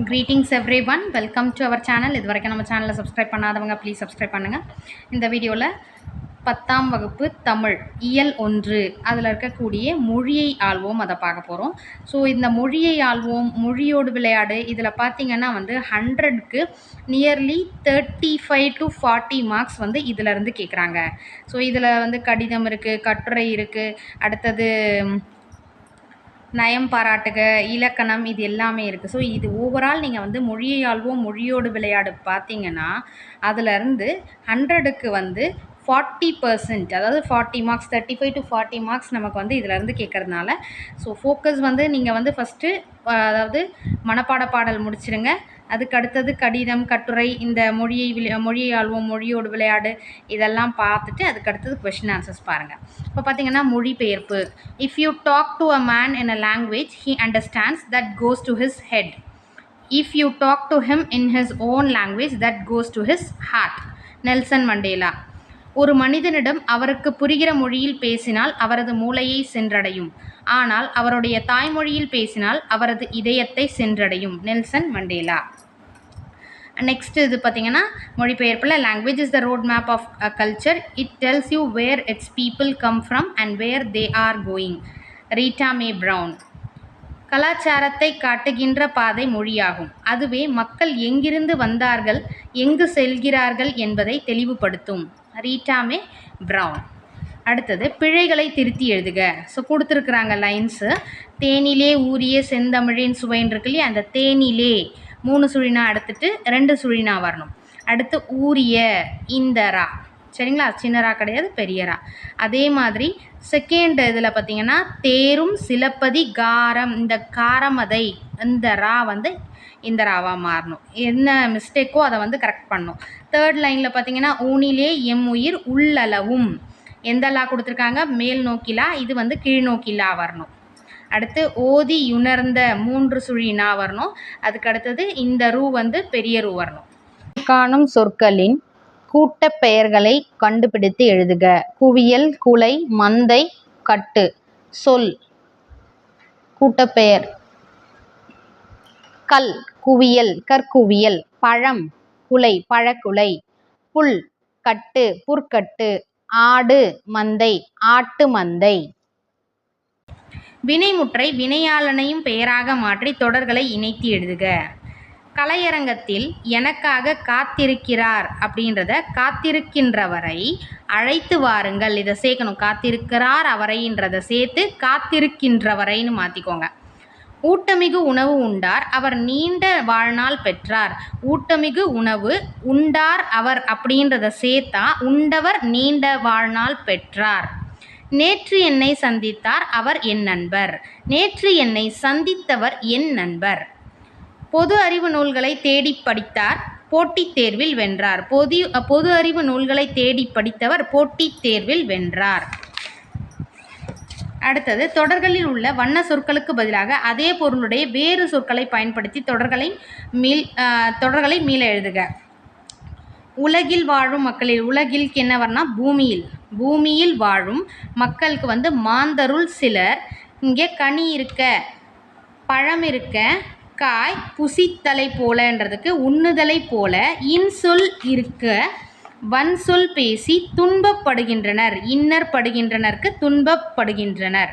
Greetings every one welcome to our channel இது வரைக்கும் நம்ம சேனலை சப்ஸ்கிரைப் பண்ணாதவங்க ப்ளீஸ் சப்ஸ்கிரைப் பண்ணுங்கள் இந்த வீடியோவில் பத்தாம் வகுப்பு தமிழ் இயல் ஒன்று அதில் இருக்கக்கூடிய மொழியை ஆள்வோம் அதை பார்க்க போகிறோம் ஸோ இந்த மொழியை ஆள்வோம் மொழியோடு விளையாடு இதில் பார்த்திங்கன்னா வந்து ஹண்ட்ரட்க்கு nearly thirty five to forty marks வந்து இதிலேருந்து கேட்குறாங்க ஸோ இதில் வந்து கடிதம் இருக்குது கட்டுரை இருக்குது அடுத்தது நயம் பாராட்டுக இலக்கணம் இது எல்லாமே இருக்குது ஸோ இது ஓவரால் நீங்கள் வந்து மொழியை ஆள்வோம் மொழியோடு விளையாடு பார்த்தீங்கன்னா அதிலருந்து ஹண்ட்ரடுக்கு வந்து ஃபார்ட்டி பர்சன்ட் அதாவது forty marks thirty five to forty marks நமக்கு வந்து இதிலேருந்து கேட்குறதுனால ஸோ ஃபோக்கஸ் வந்து நீங்கள் வந்து ஃபஸ்ட்டு அதாவது மனப்பாட பாடல் முடிச்சிடுங்க அதுக்கு அடுத்தது கடிதம் கட்டுரை இந்த மொழியை விளை மொழியை ஆள்வோம் மொழியோடு விளையாடு இதெல்லாம் பார்த்துட்டு அதுக்கு அடுத்தது கொஷின் ஆன்சர்ஸ் பாருங்கள் இப்போ பார்த்தீங்கன்னா மொழிபெயர்ப்பு. If you talk to a man in a language he understands that goes to his head if you talk to him in his own language that goes to his heart Nelson Mandela ஒரு மனிதனிடம் அவருக்கு புரிகிற மொழியில் பேசினால் அவரது மூளையை சென்றடையும். ஆனால் அவருடைய தாய்மொழியில் பேசினால் அவரது இதயத்தை சென்றடையும். Nelson Mandela. நெக்ஸ்ட் இது பார்த்தீங்கன்னா மொழிபெயர்ப்பில் language is the road map of a culture it tells you where its people come from and where they are going Rita Mae Brown கலாச்சாரத்தை காட்டுகின்ற பாதை மொழியாகும். அதுவே மக்கள் எங்கிருந்து வந்தார்கள் எங்கு செல்கிறார்கள் என்பதை தெளிவுபடுத்தும். ரீட்டா மே ப்ரவுன் அடுத்தது பிழைகளை திருத்தி எழுதுக. ஸோ கொடுத்துருக்குறாங்க லைன்ஸு தேனிலே ஊரிய செந்தமிழின் சுவைன்னு இருக்கு இல்லையா? அந்த தேனிலே மூணு சுழினா எடுத்துட்டு ரெண்டு சுழினா வரணும். அடுத்து ஊரிய இந்தரா. சரிங்களா? சின்னரா கிடையாது பெரியரா. அதே மாதிரி செகண்ட் இதில் பார்த்தீங்கன்னா தேரும் சிலப்பதி காரம். இந்த காரமதை இந்த ரா வந்து இந்த ராவாக மாறணும். என்ன மிஸ்டேக்கோ அதை வந்து கரெக்ட் பண்ணணும். தேர்ட் லைனில் பார்த்தீங்கன்னா ஊனிலே எம் உயிர் உள்ளளவும். எந்த லா கொடுத்துருக்காங்க? மேல் நோக்கிலா இது வந்து கீழ் நோக்கிலா வரணும். அடுத்து ஓதி உணர்ந்த மூன்று சுழினா வரணும். அதுக்கு அடுத்தது இந்த ரூ வந்து பெரிய ரூ வரணும். காணும் சொற்களின் கூட்டப் பெயர்களை கண்டுபிடித்து எழுதுக. குவியல் குலை மந்தை கட்டு. சொல். கூட்டப்பெயர் கல் குவியல் கற்குவியல் பழம் குலை பழக்குலை புல் கட்டு புற்கட்டு ஆடு மந்தை ஆட்டு மந்தை. வினைமுற்றை வினையாளனையும் பெயராக மாற்றி தொடர்களை இணைத்து எழுதுக. கலையரங்கத்தில் எனக்காக காத்திருக்கிறார் அப்படின்றத காத்திருக்கின்றவரை அழைத்து வாருங்கள் இதை சேர்க்கணும். காத்திருக்கிறார் அவரைன்றதை சேர்த்து காத்திருக்கின்றவரைன்னு மாற்றிக்கோங்க ஊட்டமிகு உணவு உண்டார் அவர் நீண்ட வாழ்நாள் பெற்றார். ஊட்டமிகு உணவு உண்டார் அவர் அப்படின்றத சேர்த்தா உண்டவர் நீண்ட வாழ்நாள் பெற்றார். நேற்று என்னை சந்தித்தார் அவர் என் நண்பர். நேற்று என்னை சந்தித்தவர் என் நண்பர். பொது அறிவு நூல்களை தேடி படித்தார் போட்டித் தேர்வில் வென்றார். பொது பொது அறிவு நூல்களை தேடி படித்தவர் போட்டித் தேர்வில் வென்றார். அடுத்தது தொடர்களில் உள்ள வண்ண சொற்களுக்கு பதிலாக அதே பொருளுடைய வேறு சொற்களை பயன்படுத்தி தொடர்களை மீள் தொடர்களை மீள எழுதுக. உலகில் வாழும் மக்களில் உலகில் என்ன வரனா பூமியில். பூமியில் வாழும் மக்களுக்கு வந்து மாந்தருள் சிலர். இங்கே கனி இருக்க பழம் இருக்க காய் புசித்தலை போலன்றதுக்கு உண்ணுதலை போல இன்சொல் இருக்க வன்சொல் பேசி துன்பப்படுகின்றனர். இன்னர் படுகின்றனர்க்கு துன்பப்படுகின்றனர்.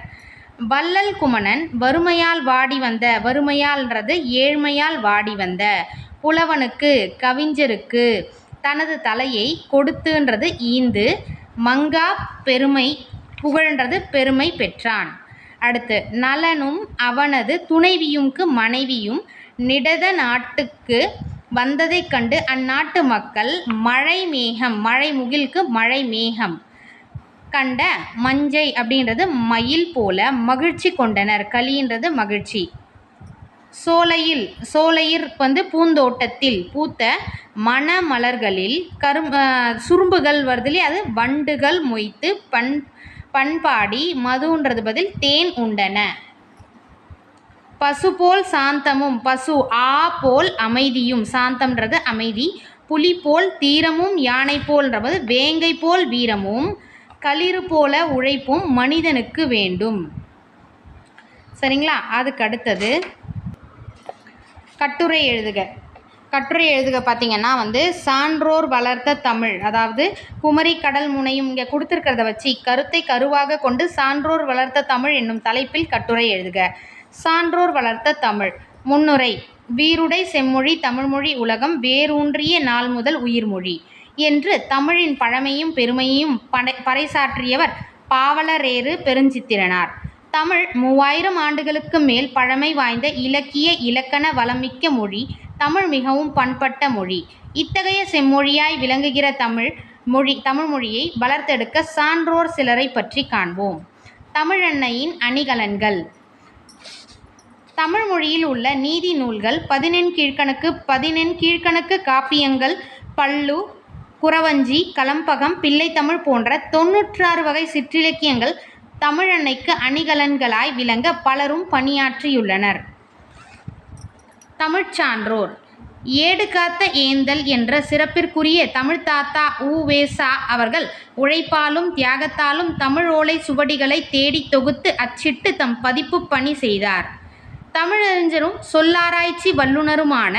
வள்ளல் குமணன் வறுமையால் வாடி வந்த வறுமையால்ன்றது ஏழ்மையால் வாடி வந்த. புலவனுக்கு கவிஞருக்கு தனது தலையை கொடுத்துன்றது ஈந்து மங்கா பெருமை புகழ்ன்றது பெருமை பெற்றான். அடுத்து நலனும் அவனது துணைவியும்க்கு மனைவியும் நிடத நாட்டுக்கு வந்ததைக் கண்டு அந்நாட்டு மக்கள் மழை மேகம் மழை முகிலுக்கு மழை மேகம் கண்ட மஞ்சை அப்படின்றது மயில் போல மகிழ்ச்சி கொண்டனர். களின்றது மகிழ்ச்சி. சோலையில் சோலையில் வந்து பூந்தோட்டத்தில் பூத்த மணமலர்களில் கரும் சுரும்புகள் வருதுலே அது வண்டுகள் மொய்த்து பண் பண்பாடி மதுன்றது பதில் தேன் உண்டன. பசு போல் சாந்தமும் பசு ஆ போல் அமைதியும். சாந்தம்ன்றது அமைதி. புலி போல் தீரமும் யானை போல்ன்றது வேங்கை போல் வீரமும். களிறு போல உழைப்பும் மனிதனுக்கு வேண்டும். சரிங்களா? அதுக்கு அடுத்தது கட்டுரை எழுதுக. கட்டுரை எழுதுக பார்த்தீங்கன்னா வந்து சான்றோர் வளர்த்த தமிழ். அதாவது குமரி கடல் முனையும் இங்கே கொடுத்துருக்கிறத வச்சு கருத்தை கருவாக கொண்டு சான்றோர் வளர்த்த தமிழ் என்னும் தலைப்பில் கட்டுரை எழுதுக. சான்றோர் வளர்த்த தமிழ். முன்னுரை வீருடை செம்மொழி தமிழ்மொழி உலகம் வேரூன்றிய நாள் முதல் உயிர்மொழி என்று தமிழின் பழமையும் பெருமையும் படை பறைசாற்றியவர் பாவலரேறு பெருஞ்சித்திரனார். தமிழ் மூவாயிரம் ஆண்டுகளுக்கு மேல் பழமை வாய்ந்த இலக்கிய இலக்கண வளமிக்க மொழி தமிழ் மிகவும் பண்பட்ட மொழி. இத்தகைய செம்மொழியாய் விளங்குகிற தமிழ் மொழி தமிழ்மொழியை வளர்த்தெடுக்க சான்றோர் சிலரை பற்றி காண்போம். தமிழன்னையின் அணிகலன்கள். தமிழ் மொழியில் உள்ள நீதி நூல்கள் பதினெண் கீழ்க்கணக்கு பதினெண் கீழ்க்கணக்கு காப்பியங்கள் பல்லு குறவஞ்சி கலம்பகம் பிள்ளைத்தமிழ் போன்ற தொன்னூற்றாறு வகை சிற்றிலக்கியங்கள் தமிழன்னைக்கு அணிகலன்களாய் விளங்க பலரும் பணியாற்றியுள்ளனர். தமிழ்ச்சான்றோர். ஏடுகாத்த ஏடு காத்த ஏந்தல் என்ற சிறப்பிற்குரிய தமிழ் தாத்தா உ. அவர்கள் உழைப்பாலும் தியாகத்தாலும் தமிழ் ஓலை சுவடிகளை தேடித் தொகுத்து அச்சிட்டு தம் பதிப்பு பணி செய்தார். தமிழறிஞரும் சொல்லாராய்ச்சி வல்லுனருமான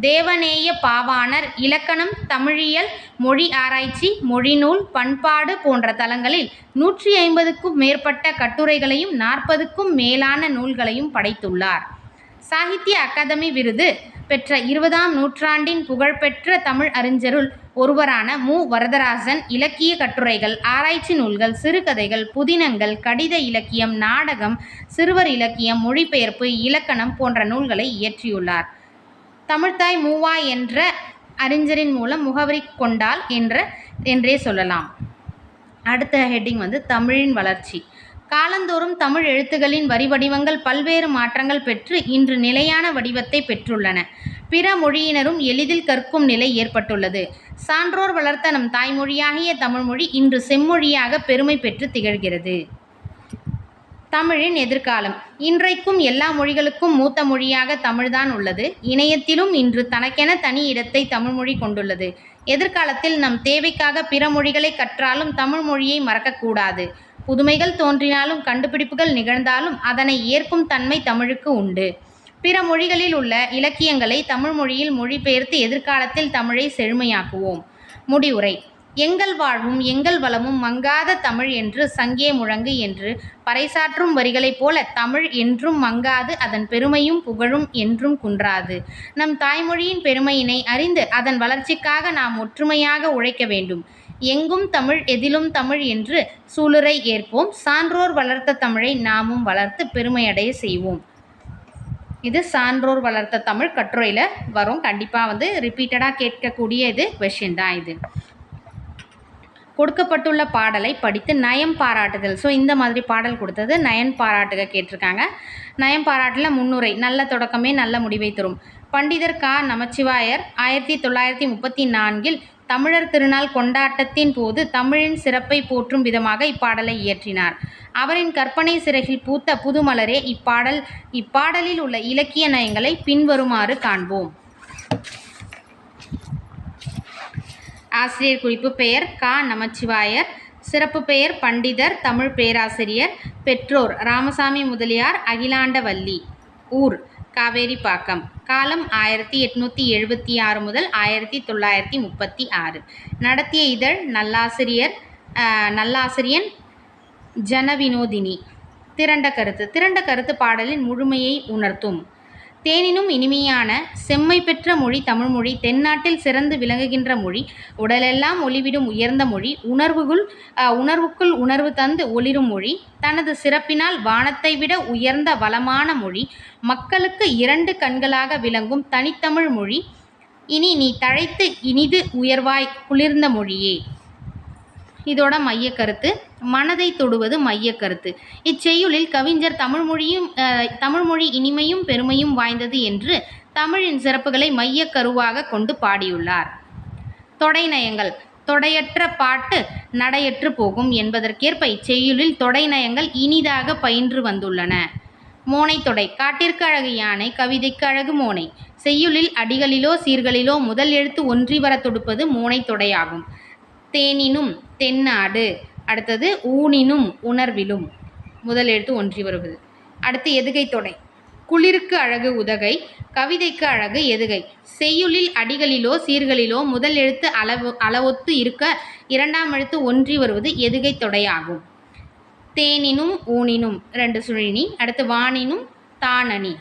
தேவநேய பாவாணர் இலக்கணம் தமிழியல் மொழி ஆராய்ச்சி மொழிநூல் பண்பாடு போன்ற தளங்களில் நூற்றி ஐம்பதுக்கும் மேற்பட்ட கட்டுரைகளையும் நாற்பதுக்கும் மேலான நூல்களையும் படைத்துள்ளார். சாகித்ய அகாதமி விருது பெற்ற இருபதாம் நூற்றாண்டின் புகழ்பெற்ற தமிழ் அறிஞருள் ஒருவரான மு. வரதராசன் இலக்கிய கட்டுரைகள் ஆராய்ச்சி நூல்கள் சிறுகதைகள் புதினங்கள் கடித இலக்கியம் நாடகம் சிறுவர் இலக்கியம் மொழிபெயர்ப்பு இலக்கணம் போன்ற நூல்களை இயற்றியுள்ளார். தமிழ்தாய் மூவா என்ற அறிஞரின் மூலம் முகவரி கொண்டால் என்ற என்றே சொல்லலாம். அடுத்த ஹெட்டிங் வந்து தமிழின் வளர்ச்சி. காலந்தோறும் தமிழ் எழுத்துகளின் வரி வடிவங்கள் பல்வேறு மாற்றங்கள் பெற்று இன்று நிலையான வடிவத்தை பெற்றுள்ளன. பிற மொழியினரும் எளிதில் கற்கும் நிலை ஏற்பட்டுள்ளது. சான்றோர் வளர்த்த நம் தாய்மொழியாகிய தமிழ்மொழி இன்று செம்மொழியாக பெருமை பெற்று திகழ்கிறது. தமிழின் எதிர்காலம். இன்றைக்கும் எல்லா மொழிகளுக்கும் மூத்த மொழியாக தமிழ்தான் உள்ளது. இணையத்திலும் இன்று தனக்கென தனி இடத்தை தமிழ்மொழி கொண்டுள்ளது. எதிர்காலத்தில் நம் தேவைக்காக பிற மொழிகளை கற்றாலும் தமிழ் மொழியை மறக்கக்கூடாது. புதுமைகள் தோன்றினாலும் கண்டுபிடிப்புகள் நிகழ்ந்தாலும் அதனை ஏற்கும் தன்மை தமிழுக்கு உண்டு. பிற மொழிகளில் உள்ள இலக்கியங்களை தமிழ் மொழியில் மொழிபெயர்த்து எதிர்காலத்தில் தமிழை செழுமையாக்குவோம். முடிவுரை. எங்கள் வாழ்வும் எங்கள் வளமும் மங்காத தமிழ் என்று சங்கே முழங்கு என்று பறைசாற்றும் வரிகளைப் போல தமிழ் என்றும் மங்காது அதன் பெருமையும் புகழும் என்றும் குன்றாது. நம் தாய்மொழியின் பெருமையினை அறிந்து அதன் வளர்ச்சிக்காக நாம் ஒற்றுமையாக உழைக்க வேண்டும். எங்கும் தமிழ் எதிலும் தமிழ் என்று சூளுரை ஏற்போம். சான்றோர் வளர்த்த தமிழை நாமும் வளர்த்து பெருமையடைய செய்வோம். இது சான்றோர் வளர்த்த தமிழ் கட்டுரையில் வரும். கண்டிப்பாக வந்து ரிப்பீட்டடாக கேட்கக்கூடிய இது கொஷின் தான் இது. கொடுக்கப்பட்டுள்ள பாடலை படித்து நயம் பாராட்டுதல். ஸோ இந்த மாதிரி பாடல் கொடுத்தது நயன் பாராட்டுக கேட்டிருக்காங்க. நயம் பாராட்டில் முன்னுரை நல்ல தொடக்கமே நல்ல முடிவை தரும். பண்டிதர் கா. நமச்சிவாயர் ஆயிரத்தி தொள்ளாயிரத்தி முப்பத்தி நான்கில் தமிழர் திருநாள் கொண்டாட்டத்தின் போது தமிழின் சிறப்பை போற்றும் விதமாக இப்பாடலை இயற்றினார். அவரின் கற்பனை சிறகில் பூத்த புதுமலரே இப்பாடல் இப்பாடலில் உள்ள இலக்கிய நயங்களை பின்வருமாறு காண்போம். ஆசிரியர் குறிப்பு பெயர் கா. நமச்சிவாயர். சிறப்பு பெயர் பண்டிதர் தமிழ் பேராசிரியர் பெற்றோர் ராமசாமி முதலியார் அகிலாண்டவல்லி. ஊர் காவேரி பாக்கம் காலம் ஆயிரத்தி எட்நூற்றி எழுபத்தி ஆறு முதல் ஆயிரத்தி தொள்ளாயிரத்தி முப்பத்தி ஆறு நடத்திய இதழ் நல்லாசிரியர் நல்லாசிரியன் ஜனவினோதினி. திரண்ட கருத்து. திரண்ட கருத்து பாடலின் முழுமையை உணர்த்தும். தேனினும் இனிமையான செம்மை பெற்ற மொழி தமிழ்மொழி தென்னாட்டில் சிறந்து விளங்குகின்ற மொழி உடலெல்லாம் ஒளிவிடும் உயர்ந்த மொழி உணர்வுக்குள் உணர்வுக்குள் உணர்வு தந்து ஒளிரும் மொழி தனது சிறப்பினால் வானத்தை விட உயர்ந்த வளமான மொழி மக்களுக்கு இரண்டு கண்களாக விளங்கும் தனித்தமிழ் மொழி இனி நீ தழைத்து இனிது உயர்வாய் குளிர்ந்த மொழியே. இதோட மையக்கருத்து மனதை தொடுவது மையக்கருத்து இச்செய்யுளில் கவிஞர் தமிழ்மொழியும் அஹ், தமிழ்மொழி இனிமையும் பெருமையும் வாய்ந்தது என்று தமிழின் சிறப்புகளை மையக்கருவாக கொண்டு பாடியுள்ளார். தொடைநயங்கள் தொடையற்ற பாட்டு நடையற்று போகும் என்பதற்கேற்ப இச்செய்யுளில் தொடைநயங்கள் இனிதாக பயின்று வந்துள்ளன. மோனை தொடை காட்டிற்கு அழகு யானை கவிதைக்கு அழகு மோனை. செய்யுளில் அடிகளிலோ சீர்களிலோ முதல் எழுத்து ஒன்றி வர தொடுப்பது மோனை தொடையாகும். தேனினும் தென்னாடு அடுத்தது ஊனினும் உணர்விலும். முதல் எழுத்து ஒன்றி வருவது. அடுத்து எதுகை தொடை. குளிருக்கு அழகு உதகை கவிதைக்கு அழகு எதுகை. செய்யுளில் அடிகளிலோ சீர்களிலோ முதல் எழுத்து அளவு அளவொத்து இருக்க இரண்டாம் எழுத்து ஒன்றி வருவது எதுகை தொடையாகும். தேனினும் ஊனினும் ரெண்டு சுழினி. அடுத்து வானினும் தானணி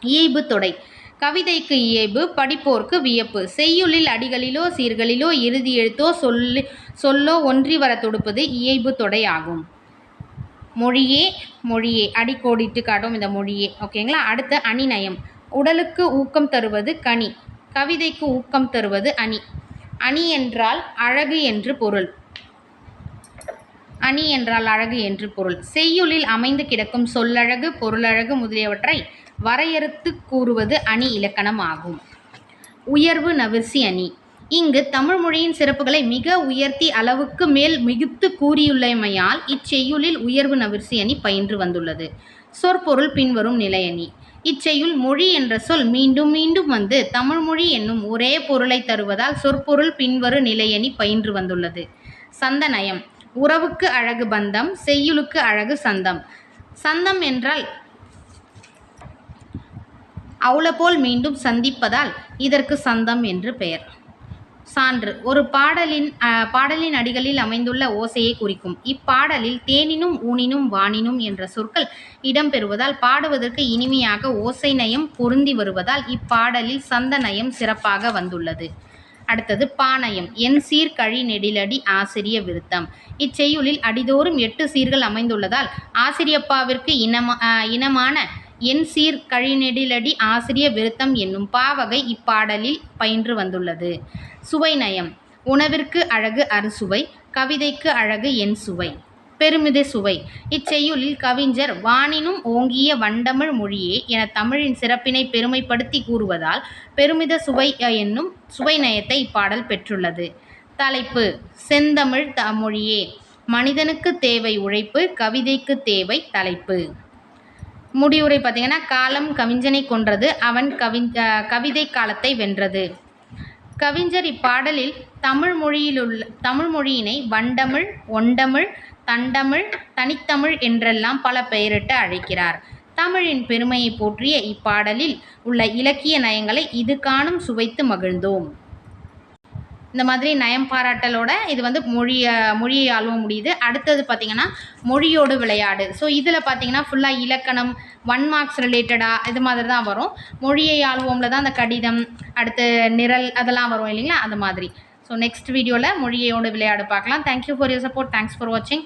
இயைபு தொடை. கவிதைக்கு இயைபு படிப்போர்க்கு வியப்பு. செய்யுளில் அடிகளிலோ சீர்களிலோ இறுதி எழுத்தோ சொல்லி சொல்லோ ஒன்றி வர தொடுப்பது இயைபு தொடை ஆகும் மொழியே மொழியே. அடிக்கோடிட்டு காட்டும் இந்த மொழியே. ஓகேங்களா? அடுத்த அணிநயம். உடலுக்கு ஊக்கம் தருவது கனி. கவிதைக்கு ஊக்கம் தருவது அணி. அணி என்றால் அழகு என்று பொருள். அணி என்றால் அழகு என்று பொருள். செய்யுளில் அமைந்து கிடக்கும் சொல்லழகு பொருளழகு முதலியவற்றை வரையறுத்து கூறுவது அணி இலக்கணம் ஆகும் உயர்வு நவிர்சி அணி. இங்கு தமிழ் மொழியின் சிறப்புகளை மிக உயர்த்தி அளவுக்கு மேல் மிகுத்து கூறியுள்ளமையால் இச்செய்யுளில் உயர்வு நவிர்சி அணி பயின்று வந்துள்ளது. சொற்பொருள் பின்வரும் நிலையணி இச்செய்யுள் மொழி என்ற சொல் மீண்டும் மீண்டும் வந்து தமிழ் மொழி என்னும் ஒரே பொருளை தருவதால் சொற்பொருள் பின்வரும் நிலையணி பயின்று வந்துள்ளது. சந்தநயம். உறவுக்கு அழகு பந்தம் செய்யுளுக்கு அழகு சந்தம். சந்தம் என்றால் அவுளபோல் மீண்டும் சந்திப்பதால் இதற்கு சந்தம் என்று பெயர். சான்று ஒரு பாடலின் பாடலின் அடிகளில் அமைந்துள்ள ஓசையை குறிக்கும். இப்பாடலில் தேனினும் ஊனினும் வானினும் என்ற சொற்கள் இடம்பெறுவதால் பாடுவதற்கு இனிமையாக ஓசை நயம் பொருந்தி வருவதால் இப்பாடலில் சந்த நயம் சிறப்பாக வந்துள்ளது. அடுத்தது பாணயம் என் சீர் கழி நெடிலடி ஆசிரிய விருத்தம். இச்செய்யுளில் அடிதோறும் எட்டு சீர்கள் அமைந்துள்ளதால் ஆசிரியப்பாவிற்கு இனமா இனமான என் சீர் கழிநெடிலடி ஆசிரிய விருத்தம் என்னும் பாவகை இப்பாடலில் பயின்று வந்துள்ளது. சுவை நயம். உணவிற்கு அழகு அறுசுவை கவிதைக்கு அழகு என் சுவை. பெருமித சுவை. இச்செய்யுளில் கவிஞர் வானினும் ஓங்கிய வண்டமிழ் மொழியே என தமிழின் சிறப்பினை பெருமைப்படுத்தி கூறுவதால் பெருமித சுவை என்னும் சுவை நயத்தை இப்பாடல் பெற்றுள்ளது. தலைப்பு. செந்தமிழ் த மொழியே. மனிதனுக்கு தேவை உழைப்பு கவிதைக்கு தேவை தலைப்பு. முடிவுரை பார்த்திங்கன்னா காலம் கவிஞனை கொன்றது அவன் கவி கவிதை காலத்தை வென்றது. கவிஞர் இப்பாடலில் தமிழ் மொழியிலுள்ள தமிழ் மொழியினை வண்டமிழ் ஒண்டமிழ் தண்டமிழ் தனித்தமிழ் என்றெல்லாம் பல பெயரிட்டு அழைக்கிறார். தமிழின் பெருமையை போற்றிய இப்பாடலில் உள்ள இலக்கிய நயங்களை இது காணும் சுவைத்து மகிழ்ந்தோம். இந்த மாதிரி நயம் பாராட்டலோட இது வந்து மொழியை மொழியை ஆள்வ முடியுது. அடுத்தது பார்த்திங்கன்னா மொழியோடு விளையாடு. ஸோ இதில் பார்த்தீங்கன்னா ஃபுல்லாக இலக்கணம் ஒன் மார்க்ஸ் ரிலேட்டடாக இது மாதிரி தான் வரும். மொழியை ஆழ்வோமில் தான் அந்த கடிதம் அடுத்து நிரல் அதெல்லாம் வரும் இல்லைங்களா? அது மாதிரி. ஸோ நெக்ஸ்ட் வீடியோவில் மொழியோடு விளையாடு பார்க்கலாம். Thank you for your support thanks for வாட்சிங்